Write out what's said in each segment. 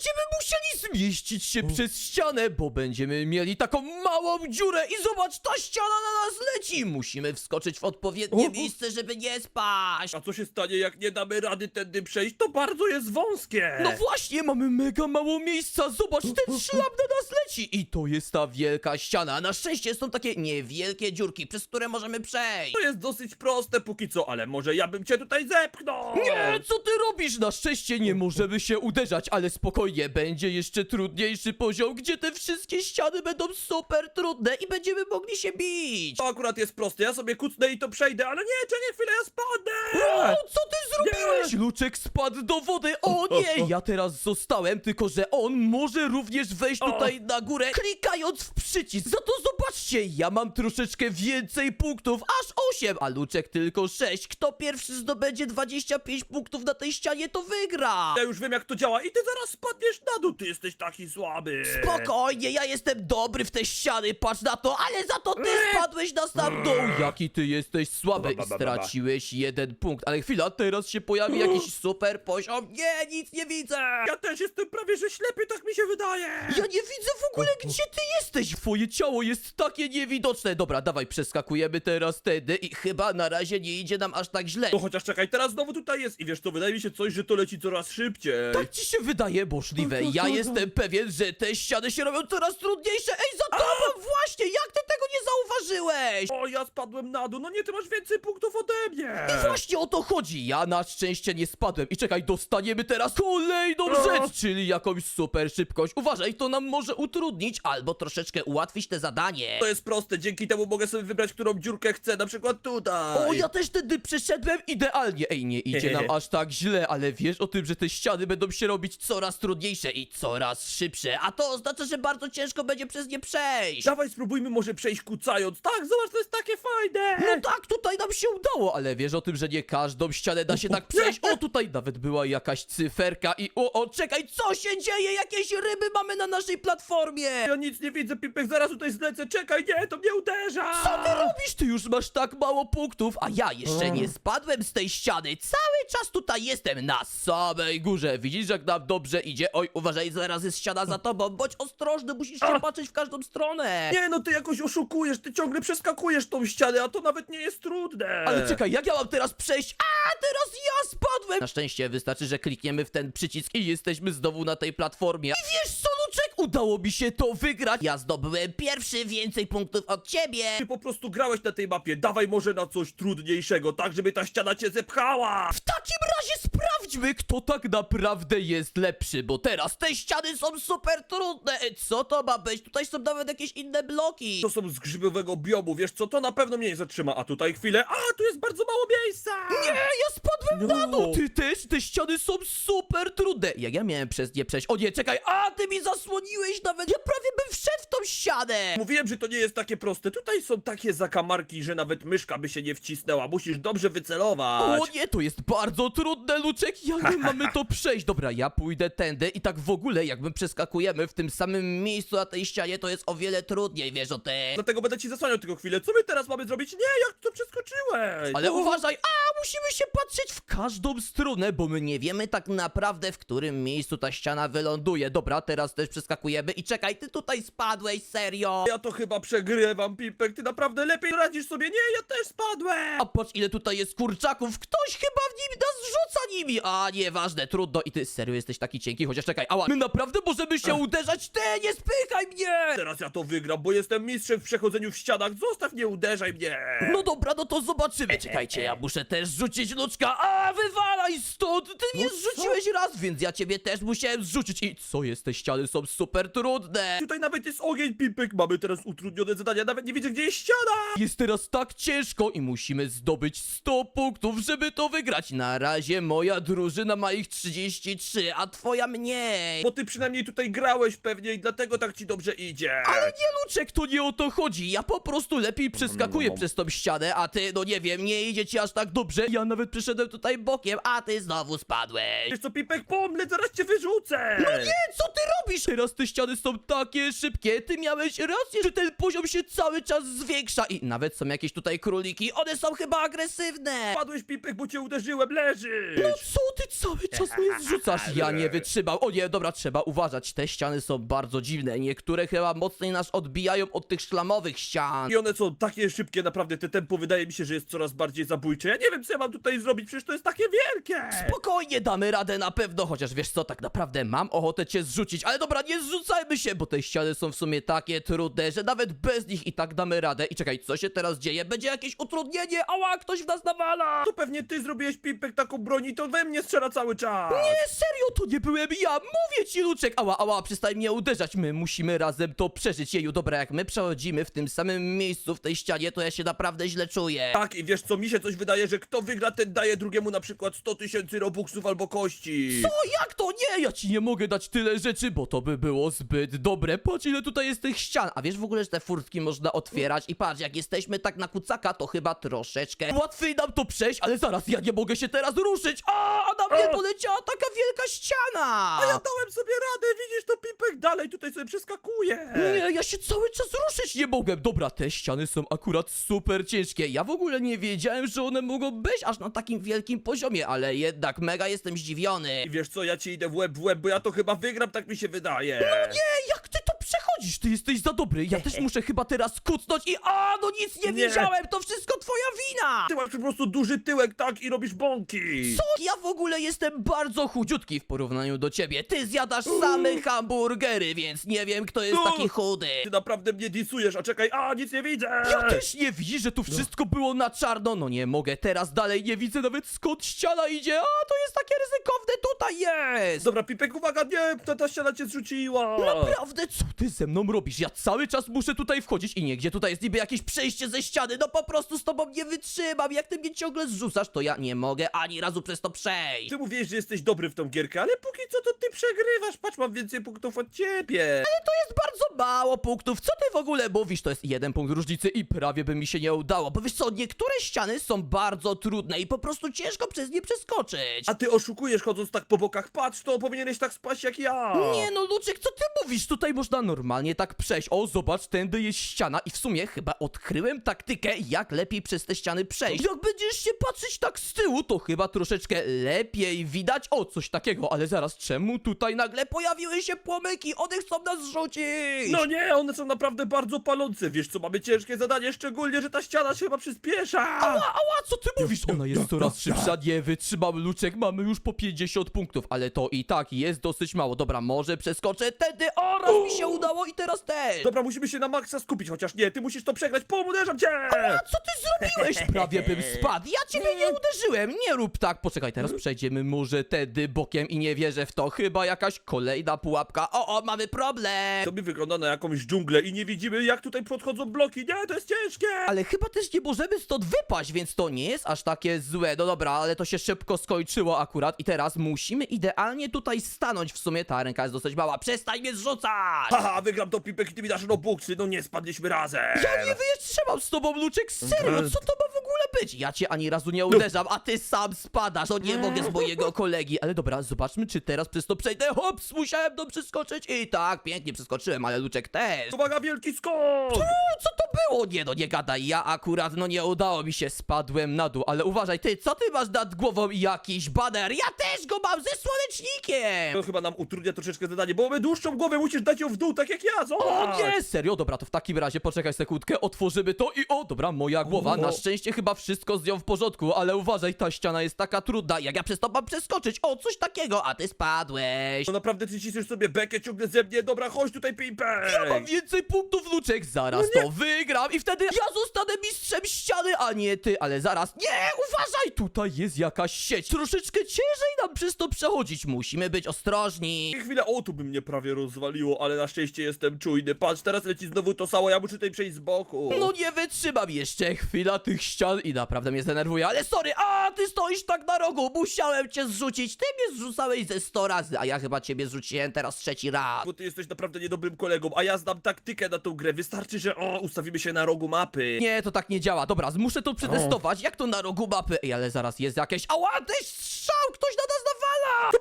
będziemy musieli zmieścić się przez ścianę, bo będziemy mieli taką małą dziurę i zobacz, ta ściana na nas leci. Musimy wskoczyć w odpowiednie O, o. miejsce, żeby nie spaść. A co się stanie, jak nie damy rady tędy przejść? To bardzo jest wąskie! No właśnie, mamy mega mało miejsca. Zobacz, ten szlap na nas leci. I to jest ta wielka ściana. Na szczęście są takie niewielkie dziurki, przez które możemy przejść. To jest dosyć proste póki co, ale może ja bym cię tutaj zepchnął! Nie, co ty robisz? Na szczęście nie możemy się uderzać, ale spokojnie, będzie jeszcze trudniejszy poziom, gdzie te wszystkie ściany będą super trudne i będziemy mogli się bić. To akurat jest proste, ja sobie kucnę i to przejdę, ale nie, czekaj chwilę, ja spadnę! O, co ty zrobiłeś? Luczek spadł do wody. O nie, ja teraz zostałem, tylko że on może również wejść tutaj na górę, klikając w przycisk. Za to zobaczcie, ja mam troszeczkę więcej punktów, aż 8, a Luczek tylko 6. Kto pierwszy zdobędzie 25 punktów na tej ścianie, to wygra. Ja już wiem jak to działa i ty zaraz spadniesz na dół, ty jesteś taki słaby! Spokojnie, ja jestem dobry w te ściany, patrz na to, ale za to ty spadłeś na sam dół. Jaki ty jesteś słaby i straciłeś jeden punkt. Ale chwila, teraz się pojawi jakiś super poziom. Nie, nic nie widzę. Ja też jestem prawie że ślepy, tak mi się wydaje! Ja nie widzę w ogóle, gdzie ty jesteś. Twoje ciało jest takie niewidoczne. Dobra, dawaj, przeskakujemy teraz tędy i chyba na razie nie idzie nam aż tak źle. No chociaż czekaj, teraz znowu tutaj jest i wiesz co, wydaje mi się coś, że to leci coraz szybciej. Tak ci się wydaje możliwe. Ja jestem pewien, że te ściany się robią coraz trudniejsze. Ej, za tobą właśnie! Jak ty tego nie zauważyłeś? O, ja spadłem na dół, no nie, ty masz więcej punktów ode mnie! I właśnie o to chodzi. Ja na szczęście nie spadłem. I czekaj, dostaniemy teraz kolejną rzecz, czyli jakąś super szybkość. Uważaj, to nam może utrudnić albo troszeczkę ułatwić te zadanie. To jest proste, dzięki temu mogę sobie wybrać, którą dziurkę chcę, na przykład tutaj. O, ja też wtedy przeszedłem idealnie. Ej, nie idzie nam aż tak źle, ale wiesz o tym, że te ściany będą się robić coraz trudniejsze i coraz szybsze, a to oznacza, że bardzo ciężko będzie przez nie przejść. Dawaj, spróbujmy może przejść kucając. Tak, zobacz, to jest takie fajne! No tak, tutaj nam się udało, ale wiesz o tym, że nie każdą ścianę da się tak przejść. O, tutaj nawet była jakaś cyferka i o, o, czekaj, co się dzieje? Jakieś ryby mamy na naszej platformie. Ja nic nie widzę, Pipek, zaraz tutaj zlecę. Czekaj, nie, to mnie uderza! Co ty robisz? Ty już masz tak mało punktów, a ja jeszcze nie spadłem z tej ściany. Cały czas tutaj jestem na samej górze. Widzisz, jak nam dobrze idzie? Oj, uważaj, zaraz jest ściana za tobą. Bądź ostrożny, musisz się A! patrzeć w każdą stronę. Nie, no ty jakoś oszukujesz, ty ciągle przeskakujesz tą ścianę, a to nawet nie jest trudne. Ale czekaj, jak ja mam teraz przejść? A, teraz ja spadłem! Na szczęście wystarczy, że klikniemy w ten przycisk i jesteśmy znowu na tej platformie. I wiesz co, Luczek? Udało mi się to wygrać. Ja zdobyłem pierwszy więcej punktów od ciebie. Ty po prostu grałeś na tej mapie, dawaj może na coś trudniejszego, tak żeby ta ściana cię zepchała! W takim razie sprawdźmy, kto tak naprawdę jest lepszy, bo teraz te ściany są super trudne. E, Co to ma być? Tutaj są nawet jakieś inne bloki. To są z grzybiowego biomu, wiesz co, to na pewno mnie nie zatrzyma, a tutaj chwilę, a tu jest bardzo mało miejsca! Nie, ja spadłem No. Ty też? Te ściany są super trudne! Jak ja miałem przez nie przejść? O nie, czekaj! A, ty mi zasłoniłeś nawet! Ja prawie bym wszedł w tą ścianę! Mówiłem, że to nie jest takie proste, tutaj są takie zakamarki, że nawet myszka by się nie wcisnęła, musisz dobrze wycelować! O nie, to jest bardzo trudne, Luczek! Jak my mamy to przejść? Dobra, ja pójdę tędy i tak w ogóle, jak my przeskakujemy w tym samym miejscu na tej ścianie, to jest o wiele trudniej, wiesz o tym. Dlatego będę ci zasłaniał tylko chwilę, co my teraz mamy zrobić? Nie, jak to przeskoczyłeś? Ale uważaj, a musimy się patrzeć w każdą stronę, bo my nie wiemy tak naprawdę, w którym miejscu ta ściana wyląduje. Dobra, teraz też przeskakujemy i czekaj, ty tutaj spadłeś, serio? Ja to chyba przegrywam, Pipek, ty naprawdę lepiej radzisz sobie, nie, ja też spadłem! A patrz ile tutaj jest kurczaków, ktoś chyba w nim nas rzuca nimi, a nieważne, trudno i ty serio jesteś taki cienki, chociaż czekaj, ała, my naprawdę możemy się uderzać, ty nie spychaj mnie! Teraz ja to wygram, bo jestem mistrzem w przechodzeniu w ścianach, zostaw, nie uderzaj mnie! No dobra, no to zobaczymy. Czekajcie, ja muszę też rzucić luczka. A, wywalaj stąd! Ty mnie No co? zrzuciłeś raz, więc ja ciebie też musiałem zrzucić. I co jest, te ściany są super trudne. Tutaj nawet jest ogień, Pipek, mamy teraz utrudnione zadania, nawet nie widzę, gdzie jest ściana! Jest teraz tak ciężko i musimy zdobyć 100 punktów, żeby to wygrać. Na razie moja drużyna ma ich 33, a twoja mniej. Bo ty przynajmniej tutaj grałeś pewnie i dlatego tak ci dobrze idzie! Ale nie, Luczek, to nie o to chodzi. Ja po prostu lepiej przeskakuję no. przez tą ścianę, a ty, no nie wiem, nie idzie ci aż tak dobrze. Ja nawet przeszedłem tutaj bokiem, a ty znowu spadłeś. Wiesz co, Pipek, pomleć, zaraz cię wyrzucę! No nie, co ty robisz? Teraz te ściany są takie szybkie. Ty miałeś rację, że ten poziom się cały czas zwiększa. I nawet są jakieś tutaj króliki. One są chyba agresywne. Padłeś, Pipek, bo cię uderzyłem, leżysz! No co ty cały czas mnie zrzucasz? Ja nie wytrzymam. O nie, dobra, trzeba uważać. Te ściany są bardzo dziwne. Niektóre chyba mocniej nas odbijają od tych szlamowych ścian. I one są takie szybkie, naprawdę te tempo wydaje mi się, że jest coraz bardziej zabójcze. Ja nie wiem, co ja mam tutaj zrobić, przecież to jest takie wielkie! Spokojnie, damy radę na pewno, chociaż wiesz co, tak naprawdę mam ochotę cię zrzucić, ale dobra, nie zrzucajmy się, bo te ściany są w sumie takie trudne, że nawet bez nich i tak damy radę. I czekaj, co się teraz dzieje? Będzie jakieś utrudnienie, ała, ktoś w nas nawala! To pewnie ty zrobiłeś Pimpek taką broń i to we mnie strzela cały czas! Nie, serio, to nie byłem ja, mówię ci, Luczek! Ała, ała, przestań mnie uderzać, my musimy razem to przeżyć. Jeju, dobra, jak my przechodzimy w tym samym miejscu, w tej ścianie, to ja się naprawdę źle czuję. Tak, i wiesz co, mi się coś wydaje, że kto wygra, ten daje drugiemu na przykład 100 tysięcy robuxów albo kości. Co? Jak to? Nie, ja ci nie mogę dać tyle rzeczy, bo to by było zbyt dobre. Patrz, ile tutaj jest tych ścian. A wiesz w ogóle, że te furtki można otwierać? I patrz, jak jesteśmy tak na kucaka, to chyba troszeczkę łatwiej nam to przejść, ale zaraz, ja nie mogę się teraz ruszyć. A, a na mnie O! poleciała taka wielka ściana. A ja dałem sobie radę, widzisz to Pimpek dalej tutaj sobie przeskakuje. Nie, ja się cały czas ruszyć nie mogłem. Dobra, te ściany są akurat super ciężkie. Ja w ogóle nie wiedziałem, że one mogą być aż na takim wielkim poziomie, ale jednak mega jestem zdziwiony. I wiesz co, ja ci idę w łeb w łeb, bo ja to chyba wygram, tak mi się wydaje. Nie, jak ty jesteś za dobry. Ja też muszę chyba teraz kucnąć i a, no nic nie, Nie. widziałem. To wszystko twoja wina. Ty masz po prostu duży tyłek, tak, i robisz bąki. Co? Ja w ogóle jestem bardzo chudziutki w porównaniu do ciebie. Ty zjadasz same hamburgery, więc nie wiem, kto jest No. taki chudy. Ty naprawdę mnie disujesz, a czekaj, a nic nie widzę. Ja też nie widzisz, że tu wszystko było na czarno. No nie mogę, teraz dalej nie widzę nawet skąd ściana idzie. A, to jest takie ryzykowne, tutaj jest. Dobra, Pipek, uwaga, nie, ta, ta ściana cię zrzuciła. Naprawdę, co ty ze mną robisz? Ja cały czas muszę tutaj wchodzić i nie, gdzie tutaj jest niby jakieś przejście ze ściany, no po prostu z tobą nie wytrzymam. Jak ty mnie ciągle zrzucasz, to ja nie mogę ani razu przez to przejść. Ty mówisz, że jesteś dobry w tą gierkę, ale póki co to ty przegrywasz. Patrz, mam więcej punktów od ciebie. To jest bardzo mało punktów. Co ty w ogóle mówisz? To jest jeden punkt różnicy i prawie by mi się nie udało. Bo wiesz co, niektóre ściany są bardzo trudne i po prostu ciężko przez nie przeskoczyć. A ty oszukujesz chodząc tak po bokach. Patrz, to powinieneś tak spać jak ja. Nie no, Luczek, co ty mówisz? Tutaj można normalnie tak przejść. O, zobacz, tędy jest ściana i w sumie chyba odkryłem taktykę, jak lepiej przez te ściany przejść. Jak będziesz się patrzeć tak z tyłu, to chyba troszeczkę lepiej widać. O, coś takiego, ale zaraz, czemu tutaj nagle pojawiły się płomyki? One chcą nas rzucić! No nie, one są naprawdę bardzo palące. Wiesz co, mamy ciężkie zadanie, szczególnie, że ta ściana się chyba przyspiesza. Ała, ała, co ty mówisz? Ona jest coraz szybsza, nie wytrzymam, Luczek, mamy już po 50 punktów, ale to i tak jest dosyć mało. Dobra, może przeskoczę tędy, o, raz mi się udało i teraz też! Dobra, musimy się na maksa skupić, chociaż nie, ty musisz to przegrać, pom, uderzam cię! A co ty zrobiłeś? Prawie bym spadł. Ja ciebie nie uderzyłem. Nie rób tak. Poczekaj, teraz przejdziemy może tedy bokiem i nie wierzę w to. Chyba jakaś kolejna pułapka. O, o, mamy problem. To mi wygląda na jakąś dżunglę i nie widzimy jak tutaj podchodzą bloki, nie, to jest ciężkie! Ale chyba też nie możemy stąd wypaść, więc to nie jest aż takie złe. No dobra, ale to się szybko skończyło akurat i teraz musimy idealnie tutaj stanąć. W sumie ta ręka jest dosyć mała. Przestań mnie zrzucać! Haha, wygram to Pipek i ty mi dasz robuxy, no nie spadliśmy razem! Ja nie wytrzymam z tobą, Luczek, serio, co to ma być? Ja cię ani razu nie uderzam, a ty sam spadasz, to nie mogę z mojego kolegi. Ale dobra, zobaczmy, czy teraz przez to przejdę. Hops, musiałem to przeskoczyć i tak, pięknie przeskoczyłem, ale Luczek też. Uwaga, wielki skok! U, Co to było? Nie no, nie gadaj, ja akurat, no nie udało mi się, spadłem na dół, ale uważaj, ty, co ty masz nad głową jakiś baner? Ja też go mam ze słonecznikiem! To chyba nam utrudnia troszeczkę zadanie, bo mamy dłuższą głowę, musisz dać ją w dół, tak jak ja, zobacz! O nie, serio? Dobra, to w takim razie poczekaj sekundkę, otworzymy to i o, dobra, moja głowa, O. na szczęście chyba wszystko z nią w porządku, ale uważaj, ta ściana jest taka trudna, jak ja przez to mam przeskoczyć, o, coś takiego, a ty spadłeś. No naprawdę ty ciszysz sobie bekę ciągle ze mnie, dobra, chodź tutaj, Pipek! Ja mam więcej punktów, Luczek, zaraz No to wygram i wtedy ja zostanę mistrzem ściany, a nie ty, ale zaraz, nie, uważaj, tutaj jest jakaś sieć, troszeczkę ciężej nam przez to przechodzić, musimy być ostrożni. Chwilę, o, tu by mnie prawie rozwaliło, ale na szczęście jestem czujny. Patrz, teraz leci znowu to samo, ja muszę tutaj przejść z boku. No nie wytrzymam jeszcze chwila tych ścian i naprawdę mnie zdenerwuje, ale sorry, a ty stoisz tak na rogu, musiałem cię zrzucić, ty mnie zrzucałeś ze 100 razy, a ja chyba ciebie zrzuciłem teraz trzeci raz. Bo ty jesteś naprawdę niedobrym kolegą, a ja znam taktykę na tą grę. Wystarczy, że o, ustawimy się na rogu mapy. Nie, to tak nie działa, dobra, muszę to przetestować, jak to na rogu mapy, ej, ale zaraz jest jakieś, ała, też strzał, ktoś na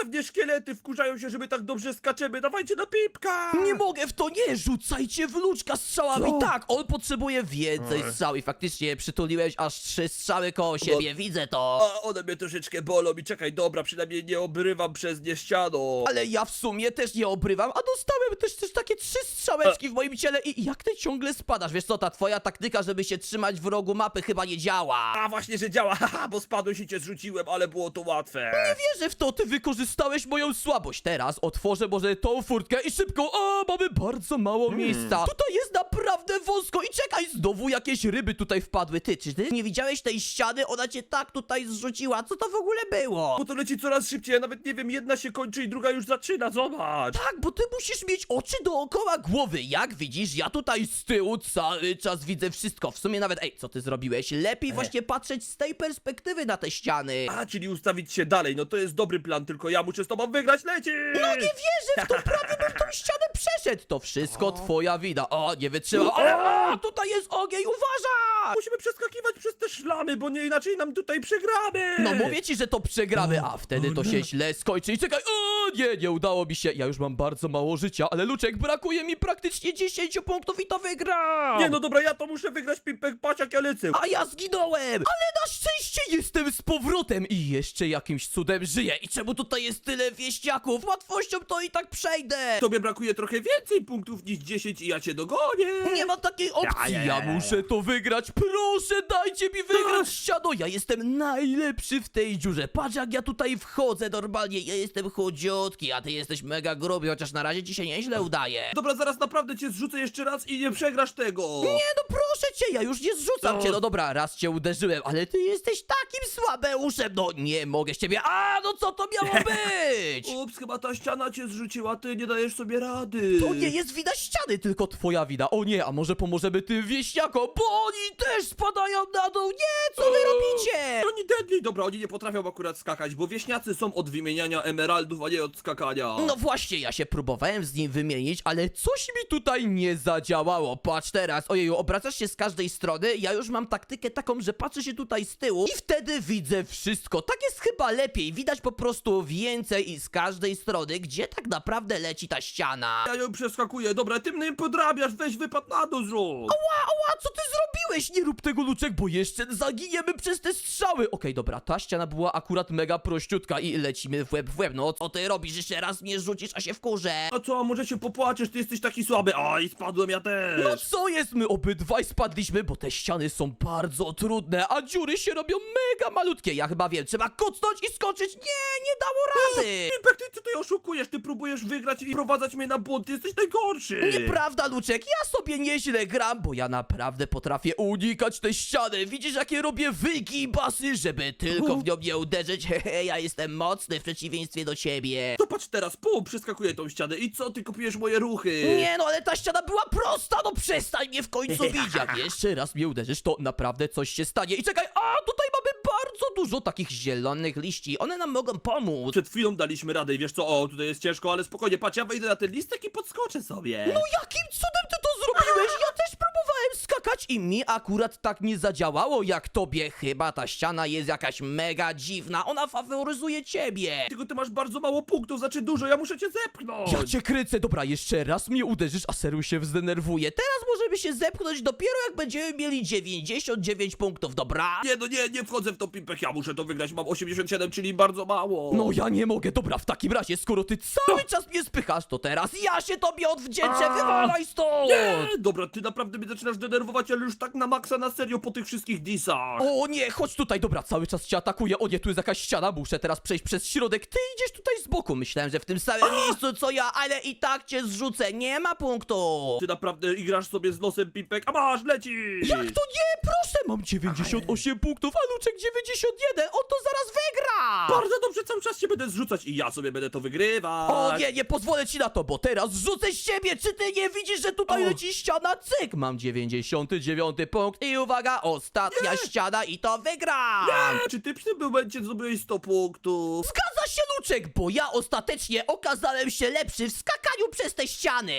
pewnie szkielety wkurzają się, że my tak dobrze skaczemy. Dawajcie na pipka! Nie mogę w to, nie rzucajcie w luczka strzałami. Co? Tak, on potrzebuje więcej Ech. strzał i faktycznie przytuliłeś aż trzy strzały koło siebie, widzę to. A one mnie troszeczkę bolą i czekaj, dobra, przynajmniej nie obrywam przez nie ściano. Ale ja w sumie też nie obrywam, a dostałem też, też takie trzy strzałeczki w moim ciele i jak ty ciągle spadasz? Wiesz co, ta twoja taktyka, żeby się trzymać w rogu mapy chyba nie działa. A właśnie, że działa, haha, bo spadłeś i cię zrzuciłem, ale było to łatwe. Wierzę w to, ty wykorzystałeś moją słabość. Teraz otworzę może tą furtkę i szybko, a mamy bardzo mało Hmm. miejsca. Tutaj jest naprawdę wąsko i czekaj, znowu jakieś ryby tutaj wpadły. Ty, czy ty nie widziałeś tej ściany? Ona cię tak tutaj zrzuciła. Co to w ogóle było? Bo to leci coraz szybciej, ja nawet nie wiem, jedna się kończy i druga już zaczyna, zobacz. Tak, bo ty musisz mieć oczy dookoła głowy. Jak widzisz, ja tutaj z tyłu cały czas widzę wszystko. W sumie nawet, ej, co ty zrobiłeś? Lepiej właśnie patrzeć z tej perspektywy na te ściany. A, czyli ustawić się dalej, no to jest dobry plan, tylko ja muszę z tobą wygrać, leci! No nie wierzę w to, prawie bym tą ścianę przeszedł. To wszystko twoja wina. O, nie wytrzymał. O, tutaj jest ogień, uważaj! Musimy przeskakiwać przez te szlamy, bo nie inaczej nam tutaj przegramy! No mówię ci, że to przegramy, a wtedy to się źle skończy. I czekaj, o nie, nie udało mi się. Ja już mam bardzo mało życia, ale Luczek, brakuje mi praktycznie 10 punktów i to wygram! Nie no dobra, ja to muszę wygrać, Pimpek, patrz jak ja lecę! A ja zginąłem! Ale na szczęście jestem z powrotem i jeszcze jakimś cudem żyję. I czemu tutaj jest tyle wieśniaków? Łatwością to i tak przejdę! Tobie brakuje trochę więcej punktów niż 10 i ja cię dogonię! Nie ma takiej opcji, Ja, ja, ja ja, muszę to wygrać, proszę dajcie mi wygrać ściano, ja jestem najlepszy w tej dziurze, patrz jak ja tutaj wchodzę normalnie, ja jestem chudziutki, a ty jesteś mega gruby, chociaż na razie ci się nieźle udaje. Dobra, zaraz naprawdę cię zrzucę jeszcze raz i nie przegrasz tego! Nie no proszę cię, ja już nie zrzucam No. cię, no dobra, raz cię uderzyłem, ale ty jesteś takim słabeuszem, no nie mogę z ciebie, a no co to miało być? Ups, chyba ta ściana cię zrzuciła, ty nie dajesz sobie rady! To nie jest wina ściany, tylko twoja wina. O nie, a może pomożemy tym wieśniakom, bo oni też spadają na dół. Nie, co wy robicie? Oni deadly, dobra, oni nie potrafią akurat skakać, bo wieśniacy są od wymieniania emeraldów, a nie od skakania. No właśnie, ja się próbowałem z nim wymienić, ale coś mi tutaj nie zadziałało. Patrz teraz, ojeju, obracasz się z każdej strony, ja już mam taktykę taką, że patrzę się tutaj z tyłu i wtedy widzę wszystko. Tak jest chyba lepiej, widać po prostu więcej i z każdej strony, gdzie tak naprawdę leci ta ściana. Ja ją przeskakuję, dobra, ty mnie podrabiasz, weź wypad na dół zrób! Ała, ała, co ty zrobiłeś? Nie rób tego, Luczek, bo jeszcze zaginiemy przez te strzały. Okej, dobra, ta ściana była akurat mega prościutka i lecimy w łeb w łeb. No, co ty robisz? Jeszcze raz mnie rzucisz, a się wkurzę. A co, może się popłaczesz, ty jesteś taki słaby, oj, spadłem ja też! No co jest? My obydwaj spadliśmy, bo te ściany są bardzo trudne, a dziury się robią mega malutkie. Ja chyba wiem, trzeba kucnąć i skoczyć. Nie, nie dało rady. Pimpek, ty ty oszukujesz? Ty próbujesz wygrać i prowadzać mnie na błąd, ty jesteś najgorszy! Nieprawda, Luczek, ja sobie nieźle gram, bo ja naprawdę potrafię unikać te ściany. Widzisz, jakie robię wygibasy, żeby tylko w nią nie uderzyć. Hehe, ja jestem mocny w przeciwieństwie do ciebie. To patrz teraz, pum, przeskakuję tą ścianę i co, ty kopiujesz moje ruchy? Nie no, ale ta ściana była prosta, no przestań mnie w końcu bić. Jak jeszcze raz mnie uderzysz, to naprawdę coś się stanie. I czekaj, a tutaj mamy bardzo dużo takich zielonych liści. One nam mogą pomóc. Przed chwilą daliśmy radę i wiesz co, o, tutaj jest ciężko, ale spokojnie, patrz, ja wejdę na ten listek i podskoczę sobie. No jakim cudem ty to zrobiłeś? Ja też próbowałem skakać i mi akurat tak nie zadziałało jak tobie. Chyba ta ściana jest jakaś mega dziwna. Ona faworyzuje ciebie. Tylko ty masz bardzo mało punktów, znaczy dużo, ja muszę cię zepchnąć. Ja cię kręcę, dobra, jeszcze raz mnie uderzysz, a Seru się zdenerwuje. Teraz możemy się zepchnąć dopiero jak będziemy mieli 99 punktów, dobra? Nie, no nie, nie wchodzę w to pimpek, ja muszę to wygrać, mam 87, czyli bardzo mało. No ja nie mogę, dobra, w takim razie, skoro ty cały czas mnie spychasz, to teraz ja się tobie odwdzięczę, A, wywalaj stąd! Nie, dobra, ty naprawdę mnie zaczynasz denerwować, ale już tak na maksa, na serio, po tych wszystkich disach. O nie, chodź tutaj, dobra, cały czas cię atakuję. O nie, tu jest jakaś ściana, muszę teraz przejść przez środek. Ty idziesz tutaj z boku. Myślałem, że w tym samym miejscu co ja, ale i tak cię zrzucę. Nie ma punktu. Ty naprawdę igrasz sobie z nosem pimpek, a masz, leci! Jak to nie? Proszę, mam 98 punktów, a Luczek 91. On to zaraz wygra. Bardzo dobrze, cały czas się będę zrzucać i ja sobie będę to wygrywać. O nie, nie pozwolę ci na to, bo teraz rzucę z siebie! Czy ty nie widzisz, że tutaj O. leci ściana? Cyk! Mam 99 punkt i uwaga, ostatnia ściana i to wygram! Nie, Czy ty w tym momencie zdobyłeś 100 punktów? Zgadza się, Luczek, bo ja ostatecznie okazałem się lepszy w skakaniu przez te ściany!